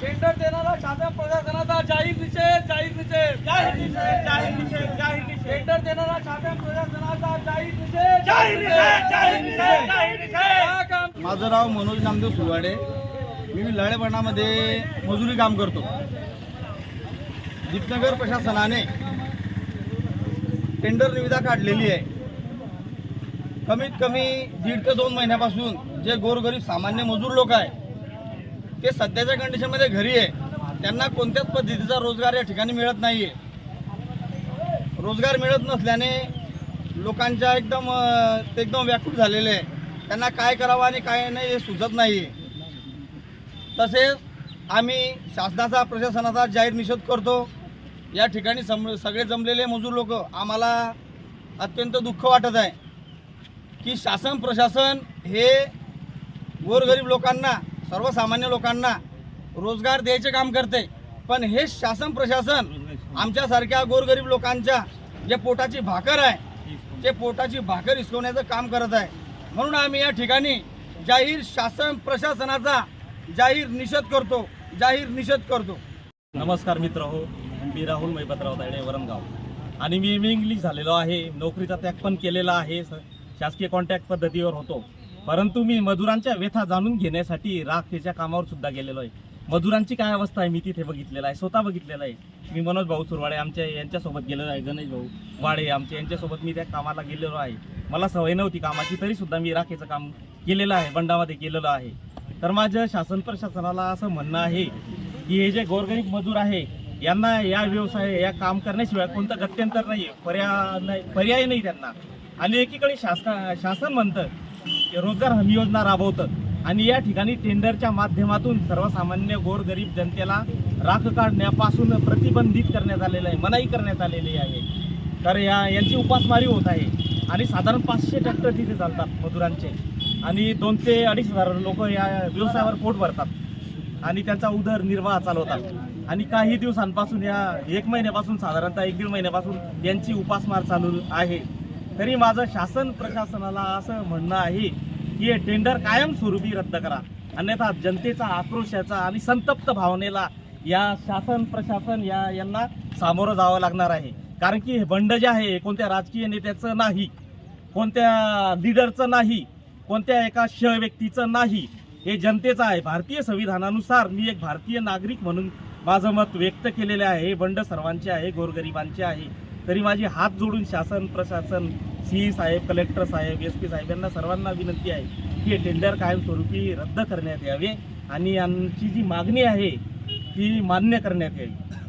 Tender देणारा शासन प्रशासनाचा जाहीर निषेध जाहीर निषेध. जाहीर निषेध जाहीर निषेध जाहीर निषेध. टेंडर देणारा शासन प्रशासनाचा जाहीर निषेध. जाहीर निषेध जाहीर निषेध जाहीर निषेध. माझं नाव मनोज नामदेव सुरवाडे मी लळेपणामध्ये मजुरी काम करतो. दीपनगर प्रशासनाने टेंडर निविदा काढलेली आहे. कमीत कमी दीड ते दोन महिन्यापासून जे गोरगरीब सामान्य मजूर लोक आहे ते सध्याच्या कंडिशनमध्ये घरी आहे. त्यांना कोणत्याच पद्धतीचा रोजगार या ठिकाणी मिळत नाही आहे रोजगार मिळत नसल्याने लोकांच्या एकदम ते एकदम व्याकुळ झालेले आहे. त्यांना काय करावं आणि काय नाही हे सुचत नाही तसेच आम्ही शासनाचा प्रशासनाचा जाहीर निषेध करतो. या ठिकाणी सम सगळे जमलेले मजूर लोक आम्हाला अत्यंत दुःख वाटत आहे की शासन प्रशासन हे गोरगरीब लोकांना सर्वसामान्य लोकांना रोजगार द्यायचे काम करते. पण हे शासन प्रशासन आमच्यासारख्या गोरगरीब लोकांच्या जे पोटाची भाकर आहे ते पोटाची भाकर हिसकवण्याचं काम करत आहे. म्हणून आम्ही या ठिकाणी जाहीर शासन प्रशासनाचा जाहीर निषेध करतो जाहीर निषेध करतो. नमस्कार मित्र हो मी राहुल मैपतराव तायडे वरणगाव. आणि मी मी इंग्लिश झालेलो आहे नोकरीचा त्याग पण केलेला आहे स- शासकीय कॉन्टॅक्ट पद्धतीवर होतो. परंतु मी मजुरांच्या व्यथा जाणून घेण्यासाठी राखेच्या कामावर सुद्धा गेलेलो आहे. मजुरांची काय अवस्था आहे मी तिथे बघितलेलं आहे स्वतः बघितलेलं आहे. मी मनोज भाऊ सुरवाडे आमच्या यांच्यासोबत गेलेलो आहे गणेश भाऊ वाडे आमच्या यांच्यासोबत मी त्या कामाला गेलेलो आहे. मला सवय नव्हती कामाची तरी सुद्धा मी राखेचं काम केलेलं आहे बंडामध्ये केलेलं आहे. तर माझं शासन प्रशासनाला असं म्हणणं आहे की हे जे गोरगरीब मजूर आहे यांना या व्यवसाय या काम करण्याशिवाय कोणतं गत्यंतर नाही आहे पर्याय नाही पर्याय नाही त्यांना. आणि एकीकडे शासन शासन म्हणतं रोजगार हमी योजना राबवतं. आणि या ठिकाणी टेंडरच्या माध्यमातून सर्वसामान्य गोरगरीब जनतेला राख काढण्यापासून प्रतिबंधित करण्यात आलेलं आहे मनाई करण्यात आलेली आहे. तर या यांची उपासमारी होत आहे. आणि साधारण पाचशे ट्रॅक्टर तिथे चालतात मजुरांचे. आणि दोन ते अडीच हजार लोक या व्यवसायावर पोट भरतात. आणि त्यांचा उदरनिर्वाह चालवतात. आणि काही दिवसांपासून या एक महिन्यापासून साधारणतः एक दीड महिन्यापासून यांची उपासमार चालू आहे. तरी माझं शासन प्रशासनाला असं म्हणणं आहे हे टेंडर कायमस्वरूपी रद्द करा. अन्यथा जनतेचा आक्रोशाचा आणि संतप्त भावनेला या शासन प्रशासन या यांना सामोरं जावं लागणार आहे. कारण की हे बंड जे आहे कोणत्या राजकीय नेत्याचं नाही कोणत्या लिडरचं नाही कोणत्या एका श व्यक्तीचं नाही हे जनतेचं आहे. भारतीय संविधानानुसार मी एक भारतीय नागरिक म्हणून माझं मत व्यक्त केलेले आहे. हे बंड सर्वांचे आहे गोरगरिबांचे आहे. तरी माझी हात जोडून शासन प्रशासन सी साहेब कलेक्टर साहेब एस पी साहेब यांना सर्वांना विनंती आहे की टेंडर कायमस्वरूपी रद्द करण्यात यावे आणि यांची जी मागणी आहे ती मान्य करण्यात यावी.